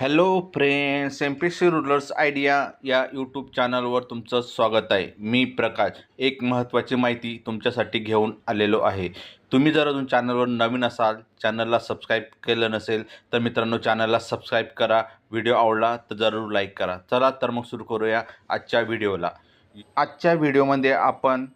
Hello friends M P C rulers idea या YouTube चॅनलवर तुमचं स्वागत आहे. मी प्रकाश. एक महत्त्वाची माहिती तुमच्यासाठी घेऊन आलेलो आहे. तुम्ही जर अजून चॅनलवर नवीन असाल चॅनलला सबस्क्राईब केलं नसेल तर मित्रांनो चॅनलला सबस्क्राईब करा व्हिडिओ आवडला तर जरूर लाईक करा. चला तर मग सुरू करूया आजच्या व्हिडिओला आजच्या व्हिडिओमध्ये आपण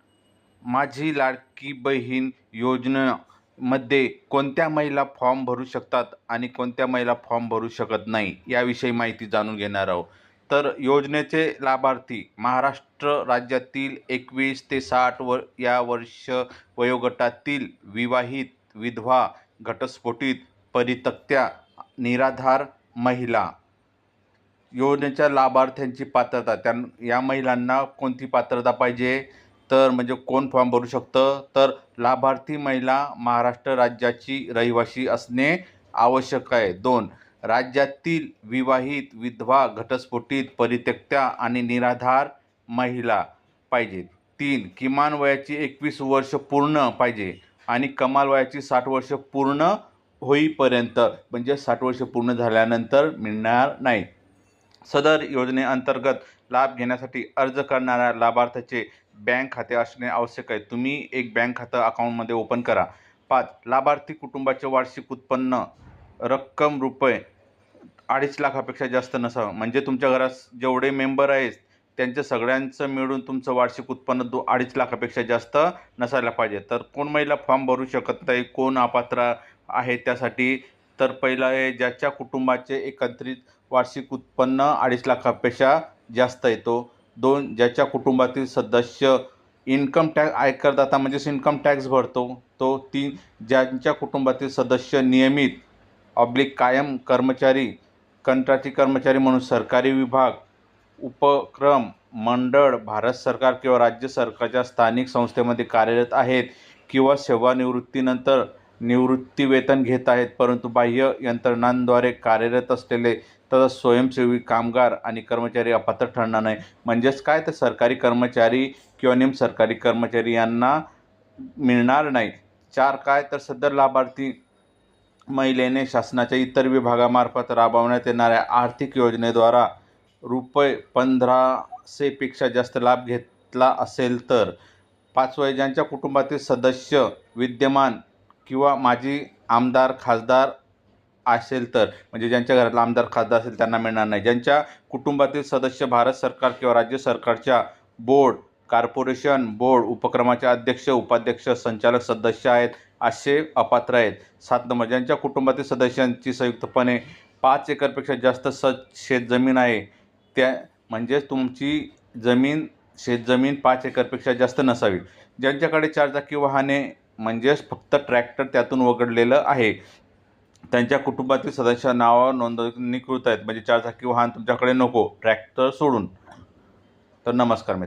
माझी लाडकी बहीण योजना मध्ये कोणत्या महिला फॉर्म भरू शकतात आणि कोणत्या महिला फॉर्म भरू शकत नाही याविषयी माहिती जाणून घेणार आहोत. तर योजनेचे लाभार्थी महाराष्ट्र राज्यातील एकवीस ते साठ व या वर्ष वयोगटातील विवाहित विधवा घटस्फोटित परितक्त्या निराधार महिला. योजनेच्या लाभार्थ्यांची पात्रता त्या या महिलांना कोणती पात्रता पाहिजे? तर म्हणजे कोण फॉर्म भरू शकतं? तर लाभार्थी महिला महाराष्ट्र राज्याची रहिवासी असणे आवश्यक आहे. दोन राज्यातील विवाहित विधवा घटस्फोटित परित्यक्त्या आणि निराधार महिला पाहिजे. तीन किमान वयाची एकवीस वर्ष पूर्ण पाहिजे आणि कमाल वयाची साठ वर्ष पूर्ण होईपर्यंत म्हणजे साठ वर्ष पूर्ण झाल्यानंतर मिळणार नाही. सदर योजनेअंतर्गत लाभ घेण्यासाठी अर्ज करणाऱ्या लाभार्थ्याचे बँक खाते असणे आवश्यक आहे. तुम्ही एक बँक खातं अकाउंटमध्ये ओपन करा. पाच लाभार्थी कुटुंबाचे वार्षिक उत्पन्न रक्कम रुपये अडीच लाखापेक्षा जास्त नसावं. म्हणजे तुमच्या घरात जेवढे मेंबर आहेत त्यांचं सगळ्यांचं मिळून तुमचं वार्षिक उत्पन्न दो अडीच लाखापेक्षा जास्त नसायला पाहिजे. तर कोण महिला फॉर्म भरू शकत नाही कोण अपात्र आहे त्यासाठी. तर पहिलं आहे ज्याच्या कुटुंबाचे एकत्रित वार्षिक उत्पन्न अडीच लाखापेक्षा जास्त येतो दोन ज्याच्या कुटुंबातील सदस्य इन्कम टॅक्स आयकरदाता म्हणजेच इन्कम टॅक्स भरतो तो तीन ज्यांच्या कुटुंबातील सदस्य नियमित ऑब्लिक कायम कर्मचारी कंत्राटी कर्मचारी म्हणून सरकारी विभाग उपक्रम मंडळ भारत सरकार किंवा राज्य सरकारच्या स्थानिक संस्थेमध्ये कार्यरत आहेत किंवा सेवानिवृत्तीनंतर निवृत्ती वेतन घेत आहेत परंतु बाह्य यंत्रणांद्वारे कार्यरत असलेले तर स्वयंसेवी कामगार आणि कर्मचारी अपात्र ठरणार नाही. म्हणजेच काय? तर सरकारी कर्मचारी किंवा निम सरकारी कर्मचारी यांना मिळणार नाही. चार काय? तर सदर लाभार्थी महिलेने शासनाच्या इतर विभागामार्फत राबवण्यात येणाऱ्या आर्थिक योजनेद्वारा रुपये पंधराशेपेक्षा जास्त लाभ घेतला असेल तर पाचवं ज्यांच्या कुटुंबातील सदस्य विद्यमान किंवा माजी आमदार खासदार असेल तर म्हणजे ज्यांच्या घरातला आमदार खासदार असेल त्यांना मिळणार नाही. ज्यांच्या कुटुंबातील सदस्य भारत सरकार किंवा राज्य सरकारच्या बोर्ड कॉर्पोरेशन बोर्ड उपक्रमाचे अध्यक्ष उपाध्यक्ष संचालक सदस्य आहेत असे अपात्र आहेत. सात नंबर ज्यांच्या कुटुंबातील सदस्यांची संयुक्तपणे पाच एकरपेक्षा जास्त स शेतजमीन आहे त्या म्हणजेच तुमची जमीन शेतजमीन पाच एकरपेक्षा जास्त नसावी. ज्यांच्याकडे चारचाकी वाहने म्हणजेच फक्त ट्रॅक्टर त्यातून वगळलेलं आहे त्यांच्या कुटुंबातील सदस्य नावावर नोंदणीकृत आहेत. म्हणजे चारचाकी वाहन तुमच्याकडे नको. ट्रॅक्टर सोडून. तर नमस्कार मित्र